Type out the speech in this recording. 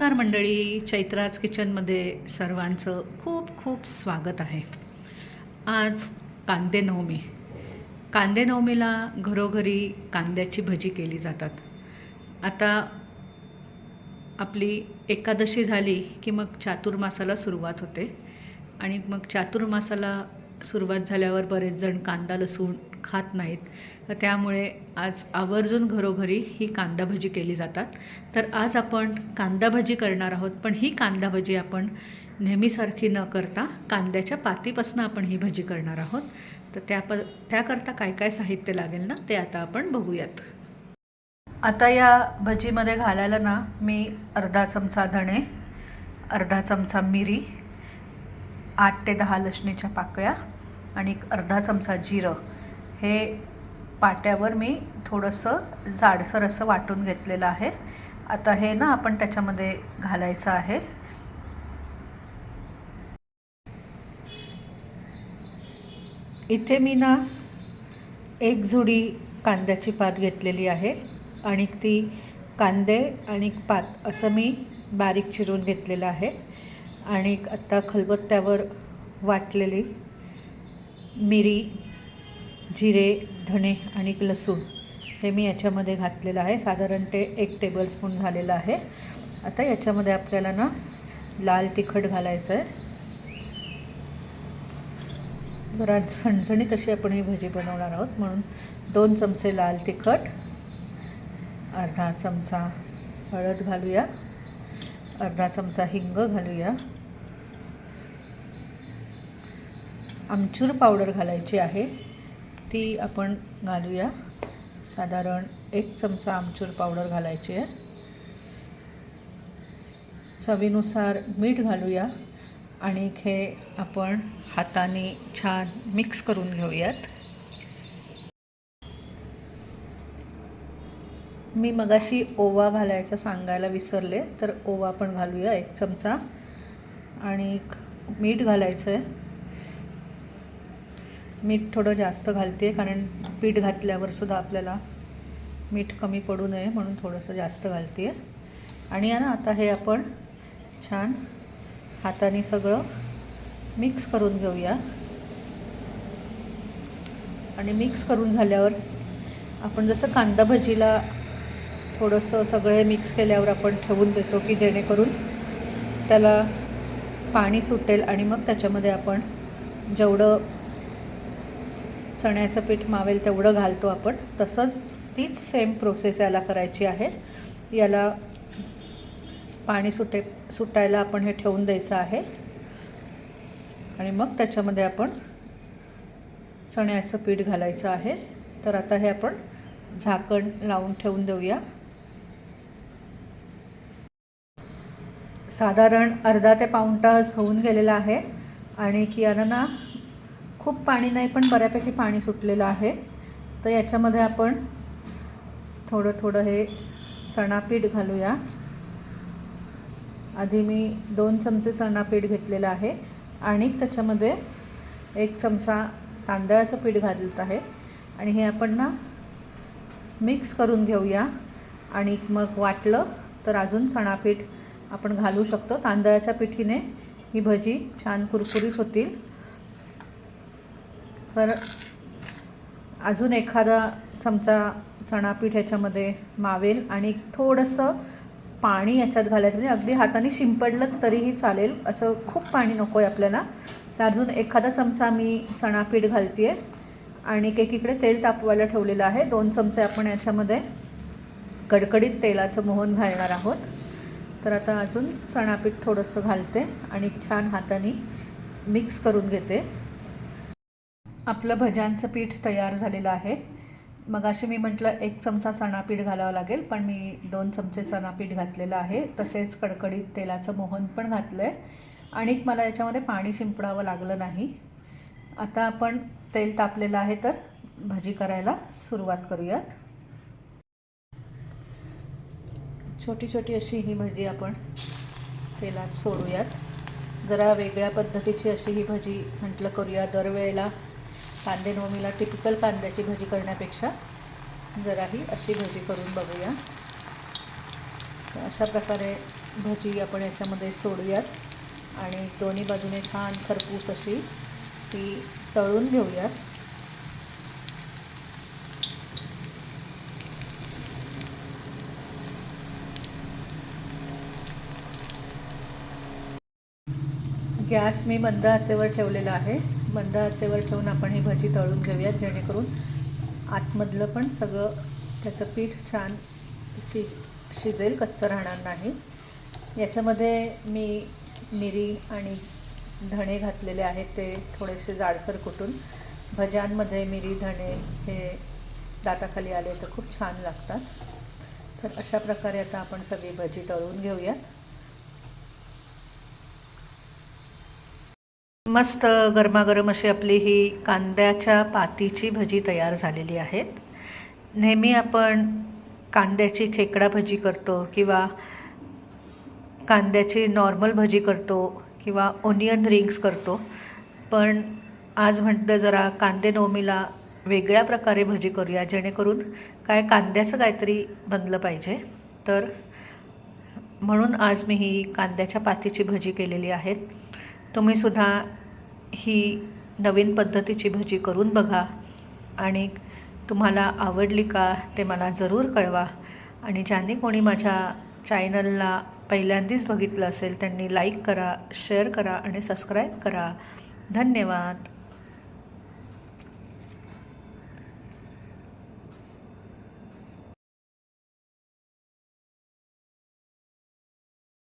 नमस्कार मंडळी चैत्राज किचनमध्ये सर्वांचं खूप खूप स्वागत आहे. आज कांदे नवमी. कांदे नवमीला घरोघरी कांद्याची भजी केली जातात. आता आपली एकादशी झाली की मग चातुर्मासाला सुरुवात होते आणि मग चातुर्मासाला सुरुवात झाल्यावर बरेच जण कांदा लसूण खात नाहीत. तर त्यामुळे आज आवर्जून घरोघरी ही कांदा भजी केली जातात. तर आज आपण कांदा भजी करणार आहोत पण ही कांदा भजी आपण नेहमीसारखी न करता कांद्याच्या पातीपासून आपण ही भजी करणार आहोत. तर त्या प त्याकरता काय काय साहित्य लागेल ना ते आता आपण बघूयात. आता या भजीमध्ये घालायला ना मी अर्धा चमचा धणे अर्धा चमचा मिरी आठ ते दहा लसणीच्या पाकळ्या आणि एक अर्धा चमचा जिरं. हे पाट्यावर मी थोडंसं जाडसर असं वाटून घेतलेलं आहे. आता हे ना आपण त्याच्यामध्ये घालायचं आहे. इथे मी ना एक जुडी कांद्याची पात घेतलेली आहे आणि ती कांदे आणि पात असं मी बारीक चिरून घेतलेलं आहे. आणि आत्ता खलबत्त्यावर वाटलेली मिरी जिरे धणे आणि लसूण हे मी याच्यामध्ये घातलेलं आहे. साधारण ते एक टेबलस्पून झालेलं आहे. आता याच्यामध्ये आपल्याला ना लाल तिखट घालायचं आहे. जरा झणझणीत अशी आपण ही भजी बनवणार आहोत. म्हणून दोन चमचे लाल तिखट अर्धा चमचा हळद घालूया अर्धा चमचा हिंग घालूया. आमचूर पावडर घालायची आहे. ती आपण घालूया. साधारण एक चमचा आमचूर पावडर घालायची आहे. चवीनुसार मीठ घालूया आणि हे आपण हाताने छान मिक्स करून घेऊयात. मी मगाशी ओवा घालायचा सांगायला विसरले तर ओवा पण घालूया एक चमचा. आणि मीठ घालायचं आहे मीठ थोडं जास्त घालते कारण पीठ घातल्यावर सुद्धा आपल्याला मीठ कमी पडू नये म्हणून थोडंसं जास्त घालते. आहे आणि ना आता हे आपण छान हाताने सगळं मिक्स करून घेऊया. आणि मिक्स करून झाल्यावर आपण जसं कांदा भजीला थोडंसं सगळे मिक्स केल्यावर आपण ठेवून देतो की जेणेकरून त्याला पाणी सुटेल आणि मग त्याच्यामध्ये आपण जेवढं चण्याचं पीठ मावेल तेवढं घालतो आपण. तसंच तीच सेम प्रोसेस याला करायची आहे. याला पाणी सुटे सुटायला आपण हे ठेवून द्यायचं आहे. आणि मग त्याच्यामध्ये आपण चण्याचं पीठ घालायचं आहे. तर आता हे आपण झाकण लावून ठेवून देऊया. साधारण अर्धा ते पाऊण तास होऊन गेलेला आहे. आणि की यानं ना खूप पाणी नाही पण बऱ्यापैकी पाणी सुटलेलं आहे. तर याच्यामध्ये आपण थोडं थोडं हे चणापीठ घालूया. आधी मी दोन चमचे चणापीठ घेतलेलं आहे आणि त्याच्यामध्ये एक चमचा तांदळाचं पीठ घालत आहे. आणि हे आपण ना मिक्स करून घेऊया. आणि मग वाटलं तर अजून चणापीठ आपण घालू शकतो. तांदळाच्या पिठीने ही भजी छान कुरकुरीत होतील. तर अजून एखादा चमचा चणापीठ ह्याच्यामध्ये मावेल आणि थोडंसं पाणी याच्यात घालायचं म्हणजे अगदी हाताने शिंपडलं तरीही चालेल. असं खूप पाणी नको आहे आपल्याला. तर अजून एखादा चमचा मी चणापीठ घालते आहे आणि एकीकडे तेल तापवायला ठेवलेलं आहे. दोन चमचे आपण याच्यामध्ये कडकडीत तेलाचं मोहन घालणार आहोत. तर आता अजून चणापीठ थोडंसं घालते आणि छान हाताने मिक्स करून घेते. आपलं भज्यांचं पीठ तयार झालेलं आहे. मग अशी मी म्हटलं एक चमचा चणापीठ घालावं लागेल पण मी दोन चमचे चणापीठ घातलेलं आहे. तसेच कडकडीत तेलाचं मोहन पण घातलं आहे आणि मला याच्यामध्ये पाणी शिंपडावं लागलं नाही. आता आपण तेल तापलेलं आहे तर भजी करायला सुरुवात करूयात. छोटी छोटी अशी ही भजी आपण तेलात सोडूयात. जरा वेगळ्या पद्धतीची अशी ही भजी म्हटलं करूया. दरवेळेला कांदे नवमीला टिपिकल कांद्याची भजी करण्यापेक्षा जराही अशी भजी करून बघूया. अशा प्रकारे भजी आपण याच्यामध्ये सोडूयात. आणि दोन्ही बाजूने छान खरपूस अशी ती तळून घेऊयात. गॅस मी मंद आचेवर ठेवलेला आहे. मंद आचेवर ठेवून आपण ही भजी तळून घेऊयात जेणेकरून आतमधलं पण सगळं त्याचं पीठ छान शि शिजेल कच्चं राहणार नाही. याच्यामध्ये मी मिरी आणि धणे घातलेले आहेत ते थोडेसे जाडसर कुटून भज्यांमध्ये मिरी धणे हे दाताखाली आले तर खूप छान लागतात. तर अशा प्रकारे आता आपण सगळी भजी तळून घेऊयात. मस्त गरमागरम अशी आपली ही कांद्याच्या पातीची भजी तयार झालेली आहेत. नेहमी आपण कांद्याची खेकडा भजी करतो किंवा कांद्याची नॉर्मल भजी करतो किंवा ओनियन रिंग्स करतो. पण आज म्हटलं जरा कांदे नवमीला वेगळ्या प्रकारे भजी करूया जेणेकरून काय कांद्याचं काहीतरी बनलं पाहिजे. तर म्हणून आज मी ही कांद्याच्या पातीची भजी केलेली आहे. तुम्हीसुद्धा ही नवीन पद्धतीची भजी करून बघा. आणि तुम्हाला आवडली का ते मला जरूर कळवा. आणि ज्यांनी कोणी माझ्या चॅनलला पहिल्यांदाच बघितलं असेल त्यांनी लाईक करा शेअर करा आणि सबस्क्राईब करा. धन्यवाद.